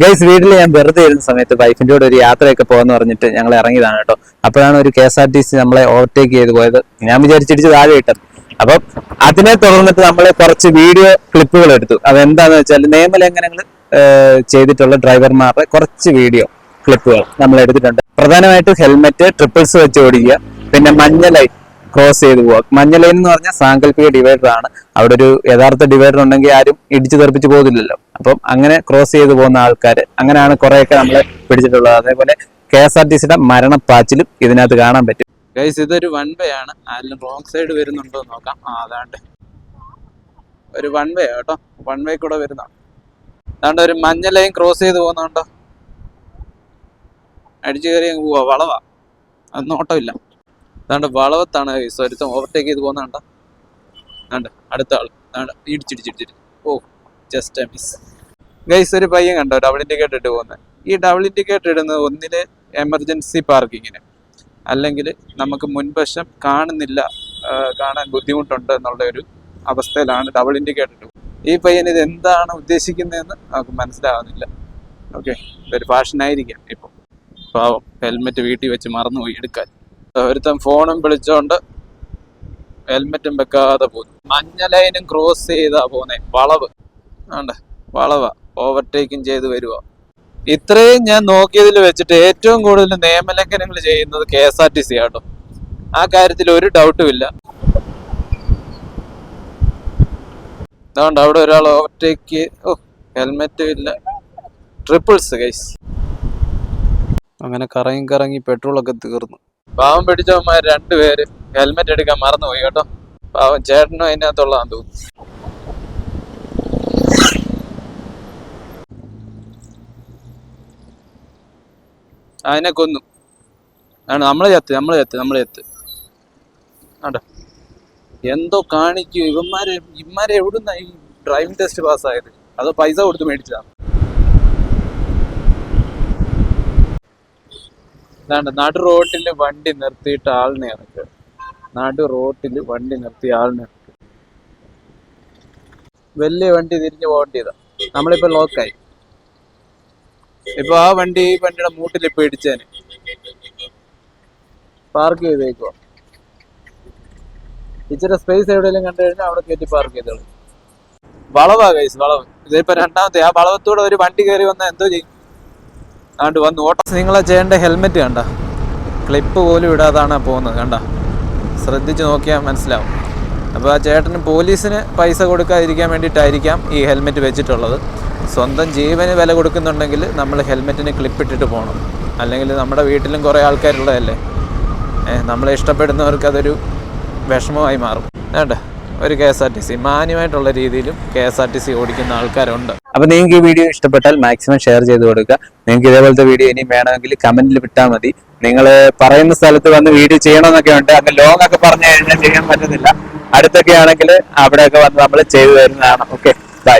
Guys വീട്ടിൽ ഞാൻ വെറുതെ ഇരുന്ന സമയത്ത് വൈഫിന്റെ കൂടെ ഒരു യാത്രയൊക്കെ പോകാന്ന് പറഞ്ഞിട്ട് ഞങ്ങൾ ഇറങ്ങിയതാണ് കേട്ടോ. അപ്പോഴാണ് ഒരു K S R T C നമ്മളെ ഓവർടേക്ക് ചെയ്ത് പോയത്. ഞാൻ വിചാരിച്ചിടിച്ച് താഴെ ഇട്ടത്. അപ്പം അതിനെ തുടർന്നിട്ട് നമ്മൾ കുറച്ച് വീഡിയോ ക്ലിപ്പുകൾ എടുത്തു. അതെന്താന്ന് വെച്ചാൽ നിയമലംഘനങ്ങൾ ചെയ്തിട്ടുള്ള ഡ്രൈവർമാരുടെ കുറച്ച് വീഡിയോ ക്ലിപ്പുകൾ നമ്മൾ എടുത്തിട്ടുണ്ട് പ്രധാനമായിട്ടും ഹെൽമെറ്റ് ട്രിപ്പിൾസ് വെച്ച് ഓടിക്കുക. പിന്നെ മഞ്ഞ ലൈൻ ക്രോസ് ചെയ്ത് പോവുക. മഞ്ഞ ലൈൻ എന്ന് പറഞ്ഞാൽ സാങ്കല്പിക ഡിവൈഡർ ആണ്. അവിടെ ഒരു യഥാർത്ഥ ഡിവൈഡർ ഉണ്ടെങ്കിൽ ആരും ഇടിച്ചു തെറിപ്പിച്ച് പോകുന്നില്ലല്ലോ അപ്പം അങ്ങനെ ക്രോസ് ചെയ്ത് പോകുന്ന ആൾക്കാർ അങ്ങനെയാണ് കുറെയൊക്കെ നമ്മൾ പിടിച്ചിട്ടുള്ളത്. അതേപോലെ കെ എസ് ആർ ടി സിയുടെ മരണപ്പാച്ചിലും ഇതിനകത്ത് കാണാൻ പറ്റും. ഗൈസ് ഇതൊരു വൺ വേ ആണ്. ആരെങ്കിലും റോങ് സൈഡ് വരുന്നുണ്ടോ നോക്കാം. ആ അതാണ്ട്. ഒരു വൺ വേ കേട്ടോ. വൺ വേ കൂടെ വരുന്ന. അതാണ്ട് ഒരു മഞ്ഞ ലൈൻ ക്രോസ് ചെയ്ത് പോകുന്നുണ്ടോ അടിച്ചു കയറി പോവാ. വളവാ. അത് നോട്ടമില്ല അതാണ്ട് വളവത്താണ് ഗൈസ് ഒരുത്തം ഓവർടേക്ക് ചെയ്ത് പോകുന്നുണ്ടോ അതാണ്ട് അടുത്ത ആൾ അതാണ്ട് ഇടിച്ചിടിച്ചിടിച്ചിട്ട് ഓ ജസ്റ്റ് മിസ് ഗൈസ് ഒരു പയ്യൻ കണ്ടോ? ഡബിൾ ഇൻഡിക്കേറ്റർ ഇട്ട് പോകുന്നത് ഈ ഡബിൾ ഇൻഡിക്കേറ്റർ ഇടുന്നത് ഒന്നിൽ എമർജൻസി പാർക്കിങ്ങിന് അല്ലെങ്കിൽ നമുക്ക് മുൻവശം കാണുന്നില്ല കാണാൻ ബുദ്ധിമുട്ടുണ്ട് എന്നുള്ള ഒരു അവസ്ഥയിലാണ് ഡബിൾ ഇൻഡിക്കേറ്റർ ഈ പയ്യൻ ഇത് എന്താണ് ഉദ്ദേശിക്കുന്നതെന്ന് നമുക്ക് മനസ്സിലാകുന്നില്ല ഓക്കെ ഇതൊരു ഫാഷനായിരിക്കാം ഇപ്പോൾ ഇപ്പം. പാവം ഹെൽമെറ്റ് വീട്ടിൽ വെച്ച് മറന്നുപോയി എടുക്കാൻ. ഒരുത്തൻ ഫോണും വിളിച്ചോണ്ട് ഹെൽമെറ്റും വെക്കാതെ പോകുന്നു മഞ്ഞ ലൈനും ക്രോസ് ചെയ്താ പോന്നെ. വളവ്. ആണ്ട വളവ. ഓവർടേക്കും ചെയ്ത് വരുക ഇത്രയും ഞാൻ നോക്കിയതിൽ വെച്ചിട്ട് ഏറ്റവും കൂടുതൽ നിയമലംഘനങ്ങൾ ചെയ്യുന്നത് K S R T C auto. ആ കാര്യത്തിൽ ഒരു ഡൗട്ടും ഇല്ല. അതുകൊണ്ട് അവിടെ ഒരാൾ ഓവർടേക്ക് ഓ ഹെൽമെറ്റ് ഇല്ല. ട്രിപ്പിൾസ് ഗൈസ് അങ്ങനെ കറങ്ങി കറങ്ങി പെട്രോളൊക്കെ തീർന്നു. പാവം പിടിച്ചവന്മാർ രണ്ടുപേര് ഹെൽമെറ്റ് എടുക്കാൻ മറന്നുപോയി കേട്ടോ. പാവം ചേട്ടനും അതിനകത്തുള്ളതാന്ന് തോന്നുന്നു. അതിനെ കൊന്നു. ആണ് നമ്മളെ ചത്ത് നമ്മളെ ചത്ത് നമ്മളെ ചത്ത്. ആണ്ടോ? എന്തോ കാണിക്കും. ഇവന്മാരെ ഇവന്മാരെ എവിടുന്ന ഈ ഡ്രൈവിംഗ് ടെസ്റ്റ് പാസ്സായത് അതോ പൈസ കൊടുത്ത് മേടിച്ചതാ? അതാണ്ട് നടു റോട്ടിൽ വണ്ടി നിർത്തിയിട്ട് ആളിനെ ഇറക്കുക നടു റോട്ടിൽ വണ്ടി നിർത്തി ആളിനെ ഇറക്കുക വലിയ വണ്ടി തിരിഞ്ഞു പോകേണ്ടതാ നമ്മളിപ്പോ ലോക്കായി ഇപ്പൊ ആ വണ്ടി ഈ വണ്ടിയുടെ മൂട്ടിൽ ഇപ്പൊ ഇടിച്ചേനെ. പാർക്ക് ചെയ്തേക്കോ ഇച്ചിരി സ്പേസ് എവിടെയെങ്കിലും കണ്ടു കഴിഞ്ഞാൽ അവിടെ കയറ്റി പാർക്ക് ചെയ്തോളൂ. വളവാ കൈസ് വളവ്. ഇതിപ്പോ രണ്ടാമത്തെ ആ വളവത്തൂടെ ഒരു വണ്ടി കയറി വന്നാൽ എന്തോ ചെയ്യും? ആണ്ട് വന്ന്. ഓട്ടം നിങ്ങളെ ചെയ്യേണ്ട ഹെൽമെറ്റ് കണ്ട? ക്ലിപ്പ് പോലും ഇടാതാണ് പോകുന്നത് കണ്ട? ശ്രദ്ധിച്ച് നോക്കിയാൽ മനസ്സിലാവും. അപ്പോൾ ആ ചേട്ടന് പോലീസിന് പൈസ കൊടുക്കാതിരിക്കാൻ വേണ്ടിയിട്ടായിരിക്കാം ഈ ഹെൽമെറ്റ് വെച്ചിട്ടുള്ളത്. സ്വന്തം ജീവന് വില കൊടുക്കുന്നുണ്ടെങ്കിൽ നമ്മൾ ഹെൽമെറ്റിന് ക്ലിപ്പ് ഇട്ടിട്ട് പോകണം അല്ലെങ്കിൽ നമ്മുടെ വീട്ടിലും കുറേ ആൾക്കാരുള്ളതല്ലേ? നമ്മളെ ഇഷ്ടപ്പെടുന്നവർക്ക് അതൊരു വിഷമമായി മാറും. വേണ്ട ഒരു K S R T C മാന്യമായിട്ടുള്ള രീതിയിലും K S R T C ഓടിക്കുന്ന ആൾക്കാരുണ്ട്. അപ്പൊ നിങ്ങൾക്ക് ഈ വീഡിയോ ഇഷ്ടപ്പെട്ടാൽ മാക്സിമം ഷെയർ ചെയ്ത് കൊടുക്കുക. നിങ്ങൾക്ക് ഇതേപോലത്തെ വീഡിയോ ഇനി വേണമെങ്കിൽ കമന്റിൽ വിട്ടാൽ മതി. നിങ്ങൾ പറയുന്ന സ്ഥലത്ത് വന്ന് വീഡിയോ ചെയ്യണമെന്നൊക്കെ ഉണ്ട്. അങ്ങ് ലോങ് ഒക്കെ പറഞ്ഞു കഴിഞ്ഞാൽ ചെയ്യാൻ പറ്റുന്നില്ല. അടുത്തൊക്കെ ആണെങ്കിൽ അവിടെയൊക്കെ വന്ന് നമ്മൾ ചെയ്തു തരുന്നതാണ്. Okay bye